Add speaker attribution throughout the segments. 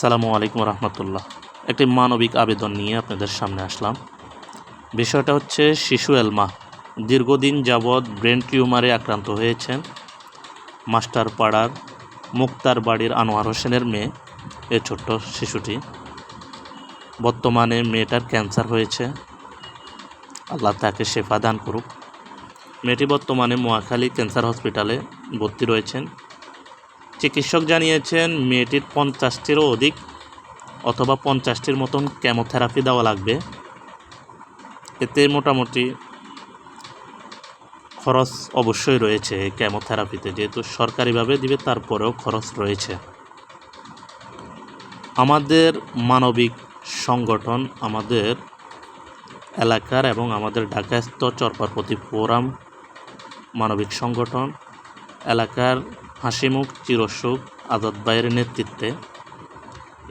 Speaker 1: সালামু আলাইকুম রহমতুল্লাহ। একটি মানবিক আবেদন নিয়ে আপনাদের সামনে আসলাম। বিষয়টা হচ্ছে শিশু এলমা। দীর্ঘদিন যাবৎ ব্রেন টিউমারে আক্রান্ত হয়েছেন মাস্টার পাড়ার মুক্তার বাড়ির আনোয়ার হোসেনের মেয়ে, এ ছোট্ট শিশুটি। বর্তমানে মেয়েটার ক্যান্সার হয়েছে। আল্লাহ তাকে শেফা দান করুক। মেয়েটি বর্তমানে মোয়াখালী ক্যান্সার হসপিটালে ভর্তি রয়েছেন। চিকিৎসক জানিয়েছেন, মেয়েটির পঞ্চাশটিরও অধিক অথবা পঞ্চাশটির মতন কেমোথেরাপি দেওয়া লাগবে। এতে মোটামুটি খরচ অবশ্যই রয়েছে কেমোথেরাপিতে, যেহেতু সরকারিভাবে দিবে, তারপরেও খরচ রয়েছে। আমাদের মানবিক সংগঠন, আমাদের এলাকার এবং আমাদের ঢাকাস্থ চরপারপতি ফোরাম মানবিক সংগঠন, এলাকার হাসিমুখ, চিরসুখ, আজাদ ভাইয়ের নেতৃত্বে।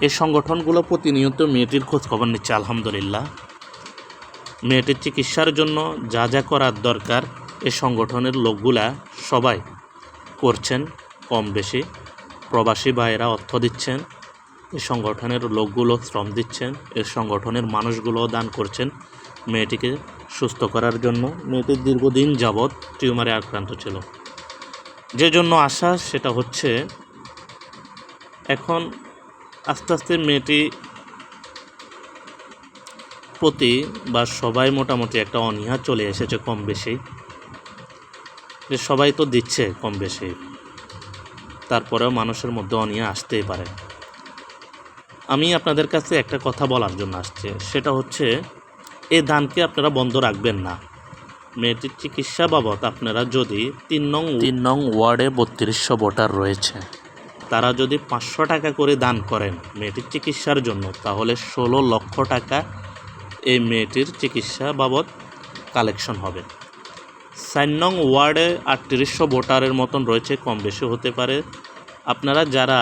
Speaker 1: এই সংগঠনগুলো প্রতিনিয়ত মেয়েটির খোঁজখবর নিচ্ছে, আলহামদুলিল্লাহ। মেয়েটির চিকিৎসার জন্য যা যা করার দরকার এ সংগঠনের লোকগুলা সবাই করছেন কম বেশি প্রবাসী ভাইয়েরা অর্থ দিচ্ছেন, এই সংগঠনের লোকগুলো শ্রম দিচ্ছেন, এই সংগঠনের মানুষগুলো দান করছেন। মেয়েটিকে সুস্থ করার জন্য মেয়েটির দীর্ঘদিন যাবৎ টিউমারে আক্রান্ত ছিল। যে জন্য আশা, সেটা হচ্ছে এখন আস্তে আস্তে মেয়েটি প্রতি বা সবাই মোটামুটি একটা অনীহা চলে এসেছে কম বেশি। যে সবাই তো দিচ্ছে কম বেশি। তারপরেও মানুষের মধ্যে অনীহা আসতেই পারে। আমি আপনাদের কাছে একটা কথা বলার জন্য আসছে। সেটা হচ্ছে এই দানকে আপনারা বন্ধ রাখবেন না। মেয়েটির চিকিৎসা বাবদ আপনারা যদি তিন নং তিন নং ওয়ার্ডে বত্রিশশো ভোটার রয়েছে। তারা যদি পাঁচশো টাকা করে দান করেন মেয়েটির চিকিৎসার জন্য তাহলে ষোলো লক্ষ টাকা এই মেয়েটির চিকিৎসা বাবদ কালেকশন হবে। চার নং ওয়ার্ডে আটত্রিশশো ভোটারের মতন রয়েছে কম বেশি হতে পারে। আপনারা যারা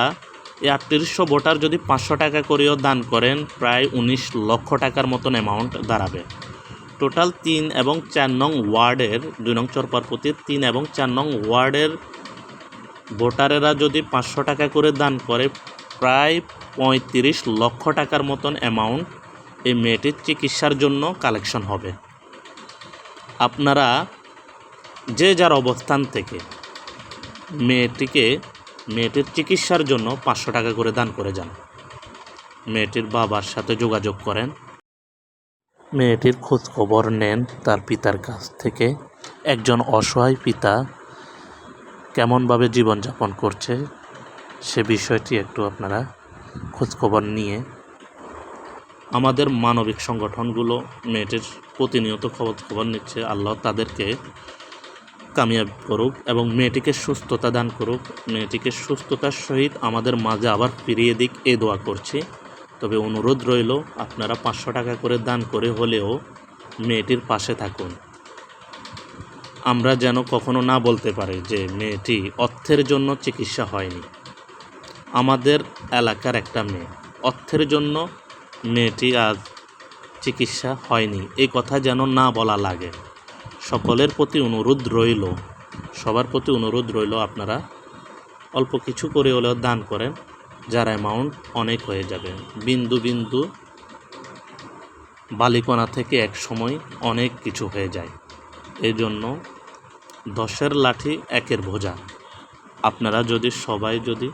Speaker 1: এই আটত্রিশশো ভোটার যদি পাঁচশো টাকা করেও দান করেন প্রায় উনিশ লক্ষ টাকার মতন অ্যামাউন্ট দাঁড়াবে। টোটাল তিন এবং চার নং ওয়ার্ডের, দুই নং চরপারপতির তিন এবং চার নং ওয়ার্ডের ভোটারেরা যদি পাঁচশো টাকা করে দান করে, প্রায় পঁয়ত্রিশ লক্ষ টাকার মতন অ্যামাউন্ট এই মেয়েটির চিকিৎসার জন্য কালেকশন হবে। আপনারা যে যার অবস্থান থেকে মেয়েটিকে, মেয়েটির চিকিৎসার জন্য পাঁচশো টাকা করে দান করে যান। মেয়েটির বাবার সাথে যোগাযোগ করেন। মেয়েটির খোঁজ খবর নেন তার পিতার কাছ থেকে। একজন অসহায় পিতা কেমনভাবে জীবনযাপন করছে সে বিষয়টি একটু আপনারা খোঁজ খবর নিয়ে। আমাদের মানবিক সংগঠনগুলো মেয়েটির প্রতিনিয়ত খবর খবর নিচ্ছে। আল্লাহ তাদেরকে কামিয়াব করুক এবং মেয়েটিকে সুস্থতা দান করুক। মেয়েটিকে সুস্থতার সহিত আমাদের মাঝে আবার ফিরিয়ে দিক। এ দোয়া করছি। তবে অনুরোধ রইল, আপনারা পাঁচশো টাকা করে দান করে হলেও মেয়েটির পাশে থাকুন। আমরা যেন কখনো না বলতে পারি যে মেয়েটি অর্থের জন্য চিকিৎসা হয়নি। আমাদের এলাকার একটা মেয়ে। অর্থের জন্য মেয়েটি আজ চিকিৎসা হয়নি। এই কথা যেন না বলা লাগে। সকলের প্রতি অনুরোধ রইল। সবার প্রতি অনুরোধ রইল, আপনারা অল্প কিছু করে হলেও দান করেন। যার অ্যামাউন্ট অনেক হয়ে যাবে। বিন্দু বিন্দু বালিকণা থেকে এক সময় অনেক কিছু হয়ে যায়। এই জন্য দশের লাঠি একের বোঝা আপনারা যদি সবাই যদি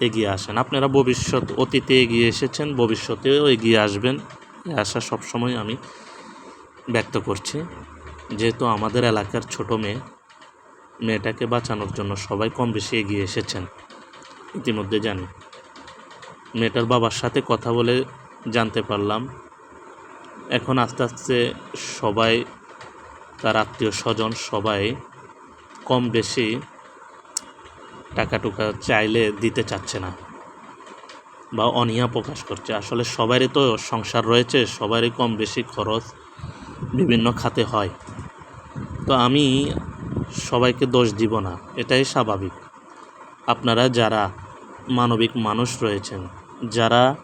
Speaker 1: এগিয়ে আসেন, আপনারা ভবিষ্যৎ অতীতে এগিয়ে এসেছেন, ভবিষ্যতেও এগিয়ে আসবেন এ আশা সবসময় আমি ব্যক্ত করছি। যেহেতু আমাদের এলাকার ছোট মেয়ে, মেয়েটাকে বাঁচানোর জন্য সবাই কম বেশি এগিয়ে এসেছেন। ইতিমধ্যে জানি। মেয়েটার বাবার সাথে কথা বলে জানতে পারলাম। এখন আস্তে আস্তে সবাই, তার আত্মীয় স্বজন সবাই কম বেশি টাকা টুকা চাইলে দিতে চাচ্ছে না বা অনীহা প্রকাশ করছে। আসলে সবারই তো সংসার রয়েছে, সবারই কম বেশি খরচ বিভিন্ন খাতে হয়। তো আমি সবাইকে দোষ দিব না, এটাই স্বাভাবিক। আপনারা যারা মানবিক মানুষ রয়েছেন, যারা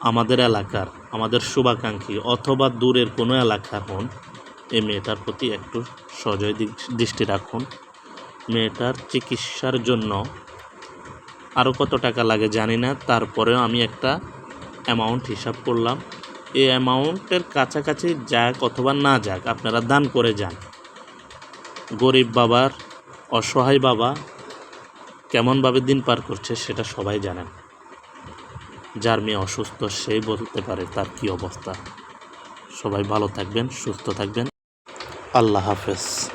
Speaker 1: আমাদের এলাকার, আমাদের শুভাকাঙ্ক্ষী অথবা দূরের কোনো এলাকার হন, এই মেয়েটার প্রতি একটু সজয় দৃষ্টি রাখুন। মেয়েটার চিকিৎসার জন্য আরও কত টাকা লাগে জানি না, তারপরেও আমি একটা অ্যামাউন্ট হিসাব করলাম। এই অ্যামাউন্টের কাছাকাছি যাক অথবা না যাক, আপনারা দান করে যান। গরিব বাবার, অসহায় বাবা কেমনভাবে দিন পার করছে সেটা সবাই জানেন। যার মেয়ে অসুস্থ সেই বলতে পারে তার কি অবস্থা। সবাই ভালো থাকবেন, সুস্থ থাকবেন। আল্লাহ হাফেজ।